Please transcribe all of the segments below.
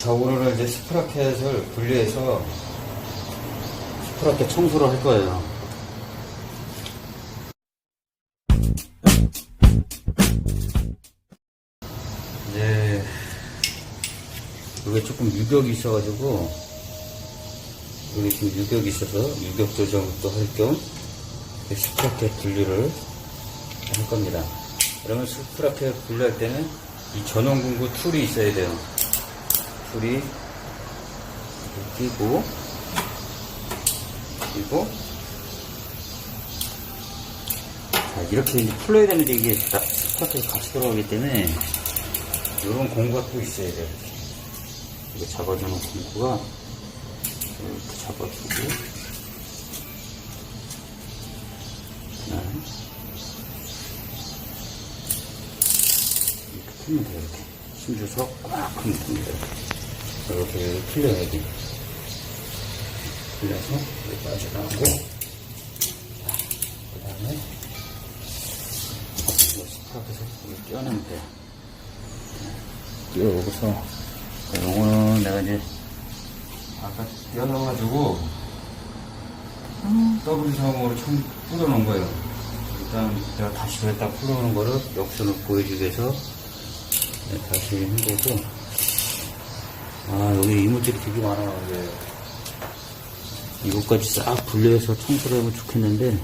자, 오늘은 이제 스프라켓을 분리해서 스프라켓 청소를 할 거예요. 이제, 여기 조금 유격이 있어가지고, 여기 지금 유격이 있어서 유격 조정도 할 겸 스프라켓 분리를 할 겁니다. 그러면 스프라켓 분리할 때는 이 전원 공구 툴이 있어야 돼요. 이렇게 끼고 그리고 자, 이렇게 풀어야 되는데 이게 딱 스파크에 같이 들어가기 때문에 이런 공구가 또 있어야 돼요. 이거 잡아주는 공구가 이렇게 잡아주고 그다음에 이렇게 풀면 돼요. 이렇게 힘줘서 꽉 하면 됩니다. 이렇게 풀려야 돼. 풀려서 여기 빠져나가고 그 다음에 여기 껴내면 돼요. 끼워오고서 요거는 내가 이제 아까 껴넣어가지고 더블 사용으로 참 풀어놓은 거예요. 일단 제가 다시 그랬다 풀어놓은 거를 역순을 보여주기 위해서 네, 다시 한 거고 아 여기 이물질이 되게 많아요. 이게 이것까지 싹 분리해서 청소를 하면 좋겠는데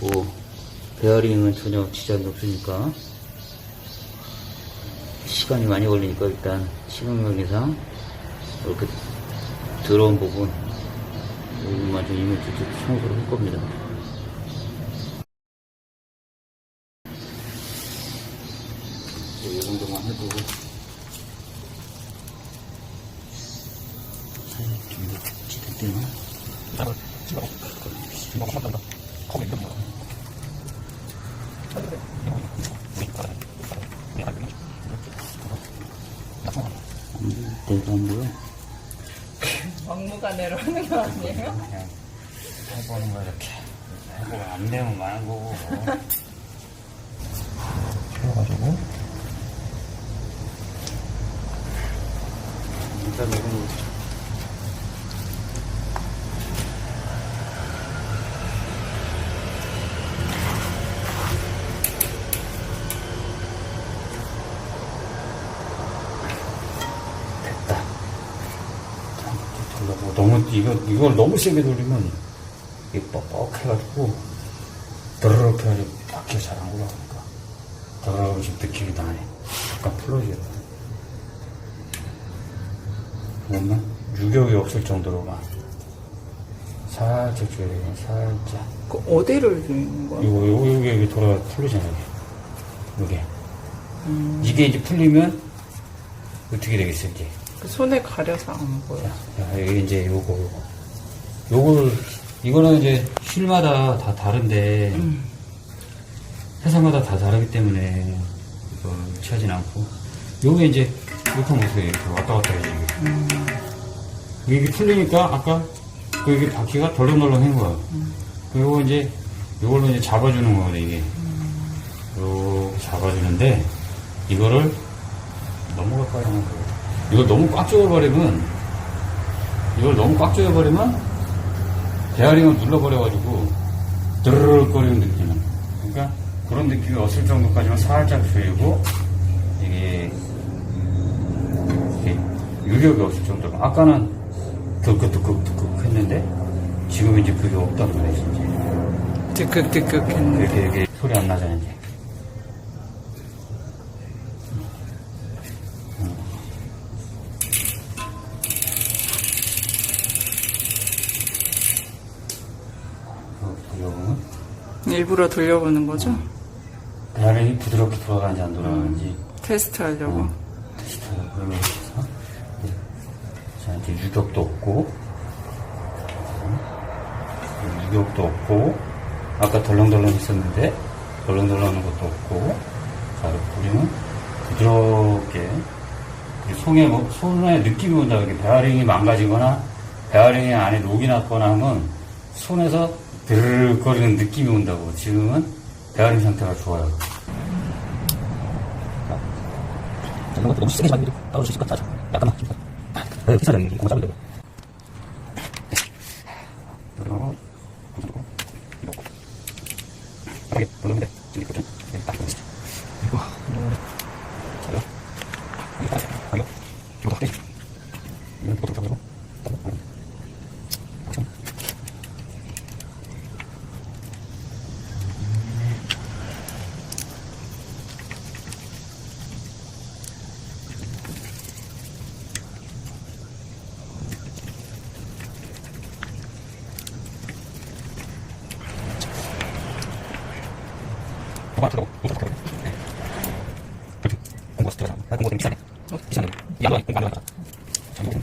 뭐 베어링은 전혀 지장이 없으니까 시간이 많이 걸리니까 일단 시간 관계상 이렇게 더러운 부분 여기만 좀 이물질 좀 청소를 할 겁니다. 이 정도만 해도 사장님 좀 이거 지들 때나 내가 뭐야? 막무가내로 하는 거 아니에요? 그냥 해보는 거 이렇게. 해보고 안 되면 많은 거고. 풀어가지고. 일단 이건 됐다. 돌려보고 너무 이거 이걸 너무 세게 돌리면 이게 뻑뻑해가지고 드르륵 해가지고 바퀴가 잘 안 올라가니까 드르륵 좀 느낌이 나네. 약간 돼. 보면 유격이 없을 정도로만 살짝 줘야 돼요. 살짝. 그 어디를 주는 거야? 요거 요거 요게 여기 돌아 풀리잖아요. 요게 이게 이제 풀리면 어떻게 되겠어 이제? 그 손에 가려서 안 보여. 야, 여기 이제 요거 요거 요걸 이거는 이제 휠마다 다 다른데 회사마다 다 다르기 때문에 이거 취하진 않고. 요게 이제 이렇게 보세요 이렇게 왔다 갔다 해요 이게. 이게 풀리니까 아까 그 여기 바퀴가 덜렁덜렁 한 거야. 그리고 이제 요걸로 이제 잡아주는 거거든 이게. 요렇게 잡아주는데 이거를 거예요 이걸 너무 꽉 조여버리면 이걸 너무 꽉 조여버리면 베어링을 눌러버려가지고 드르륵거리는 느낌은 그러니까 그런 느낌이 없을 정도까지만 살짝 조이고 이게 이렇게 유격이 없을 정도로. 아까는 득극득극득극 했는데 지금 이제 그게 없단 말이지 이제. 드극드극 했는데. 이렇게 이렇게 소리 안 나잖아 이제 일부러 돌려보는 거죠? 배알이 부드럽게 돌아가는지 안 돌아가는지 테스트 하려고. 어, 테스트 그러면 해서 네. 자 이제 유격도 없고 어, 유격도 없고 아까 덜렁덜렁 했었는데 덜렁덜렁한 것도 없고 자 뿌리면 부드럽게 손에 뭐, 손에 느낌이 온다 이렇게 베어링이 망가지거나 베어링이 안에 녹이 났거나 하면 손에서 드르륵거리는 느낌이 온다고 지금은 베어링 상태가 좋아요 자전거 너무 세게 떨어질 수 있을 것 같아. 어, 기사장님, 공잡을 그리고, 공사놓고, 이렇게. 여기, 올라오는데, 지금 이거죠? 여기 딱 있어. 그리고, 올라오는데, 자요. 여기 딱, 가요. 이거 딱 돼. 이거 보통 잡으고, 딱, 딱. 그렇죠? 뭐가 들어가고, 뭐가 들어가고. 네. 그렇게 공부 좀 비싸네. 비싸네. 안. 잘못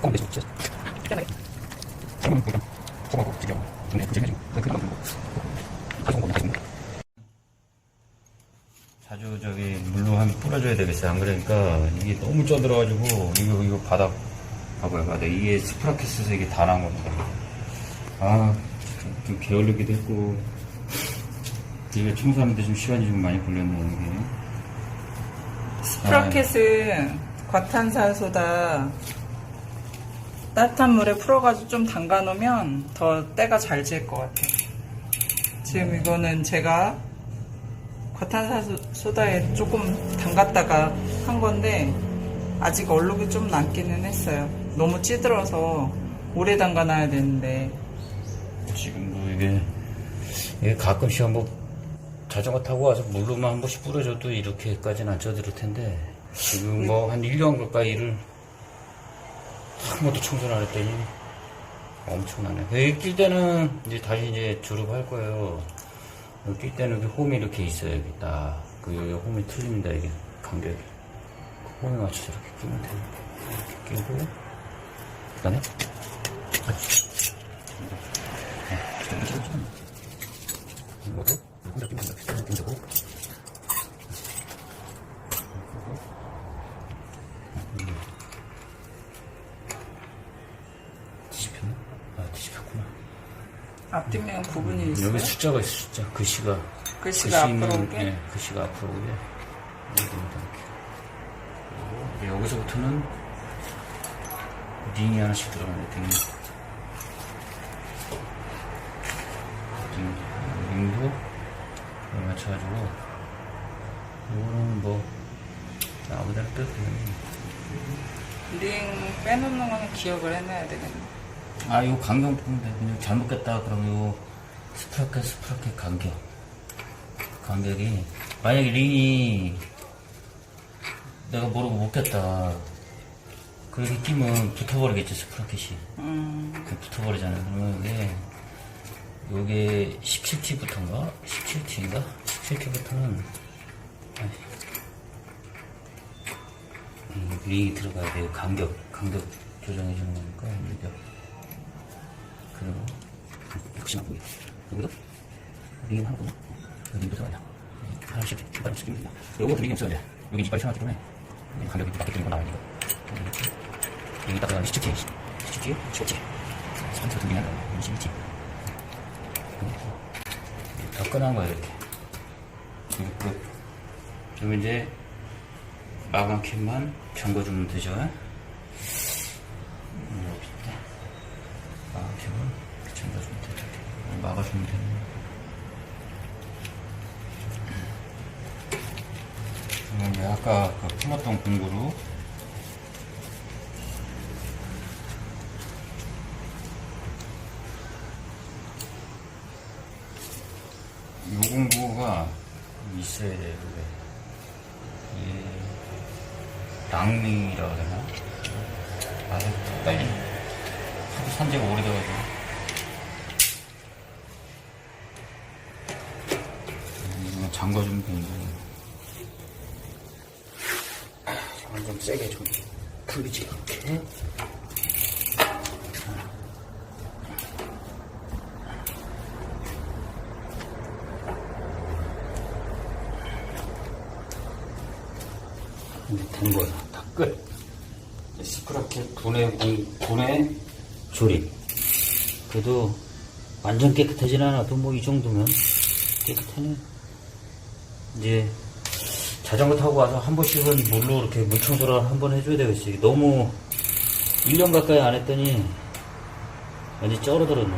꽁 대신 진짜. 처음 보면 소하고 그. 가서 하시면 자주 저기 물로 한 뿌려줘야 되겠어요. 안 그러니까 이게 너무 쪄들어가지고 이거 이거 바닥 봐봐요. 바닥 이게 스프라키스에서 이게 다난 겁니다. 아, 좀, 좀 게을르기도 했고 이게 청소하는데 좀 시간이 좀 많이 걸렸네요. 이게. 스프라켓은 과탄산소다 따뜻한 물에 풀어가지고 좀 담가 놓으면 더 때가 잘 질 것 같아요. 지금 이거는 제가 과탄산소다에 조금 담갔다가 한 건데 아직 얼룩이 좀 남기는 했어요. 너무 찌들어서 오래 담가 놔야 되는데 지금도 이게, 이게 가끔씩 한번 자전거 타고 와서 물로만 한 번씩 뿌려줘도 이렇게까지는 안 쪄들을 텐데 지금 뭐 한 1년 가까이 일을 한 번도 청소를 안 했더니 엄청나네. 여기 낄 때는 이제 다시 이제 졸업할 거예요. 낄 때는 여기 홈이 이렇게 있어요. 여기 딱. 그 여기 홈이 틀립니다. 이게 간격이. 그 홈에 맞춰서 이렇게 끼면 돼요. 이렇게 끼고 그 다음에 이거를 혼자 끼면 이렇게 끼고 뒤집혔나? 아 뒤집혔구나. 앞뒷면 부분이 있어요. 여기 숫자가 있어 숫자 글씨가 글씨가 앞으로 오게? 네, 글씨가 앞으로 오게 여기 이렇게 그리고 이제 여기서부터는 링이 하나씩 들어가네 링 링, 링도 여기 맞춰가지고 이거는 뭐 아무데나 빼도 되겠네 링 빼놓는 거는 기억을 해놔야 되겠네. 아, 이거 간격 보는데 그냥 잘못 깼다 그러면 이거 스프라켓 스프라켓 간격 간격이 만약에 링이 내가 모르고 못 깼다 그렇게 끼면 붙어버리겠지 스프라켓이 음, 그 붙어버리잖아요 그러면 이게 요게 17T부터인가? 17T인가? 17T부터는 음, 링이 들어가야 돼요 간격 간격 조정해 주는 거니까 이게 그리고 역시나 보게 여기도 링 하고 링도 들어가냐 하나씩 이빨씩 끼면 요거 링이 없어야 돼 여기 이빨이 생각기 때문에 간격이 밖에 끼는 거 나와니까 여기다가 17T 17T 17T 스펀지 같은 게 아니라 17T 다 꺼난 거야 이렇게 그리고 끝 그럼 이제 마감 캡만 잠궈주면 되죠? 음, 여기 있다. 마감 캡을 잠궈주면 되죠. 이렇게. 막아주면 되는 그러면 이제 아까 그 품었던 공구로 요 공구가 있어야 돼요, 그게. 이, 해야 되나? 아주 빨리, 하도 산지가 오래돼가지고. 음, 이거 잠궈주면 되는데. 완전 세게 좀 풀리지, 이렇게. 된 거야. 다 끝. 스프라켓 분해, 공- 분해 조립. 그래도 완전 깨끗하진 않아도 뭐 이 정도면 깨끗하네. 이제 자전거 타고 와서 한 번씩은 물로 이렇게 물 청소를 한 번 해줘야 되겠지. 너무 1년 가까이 안 했더니 완전 쩔어들었네.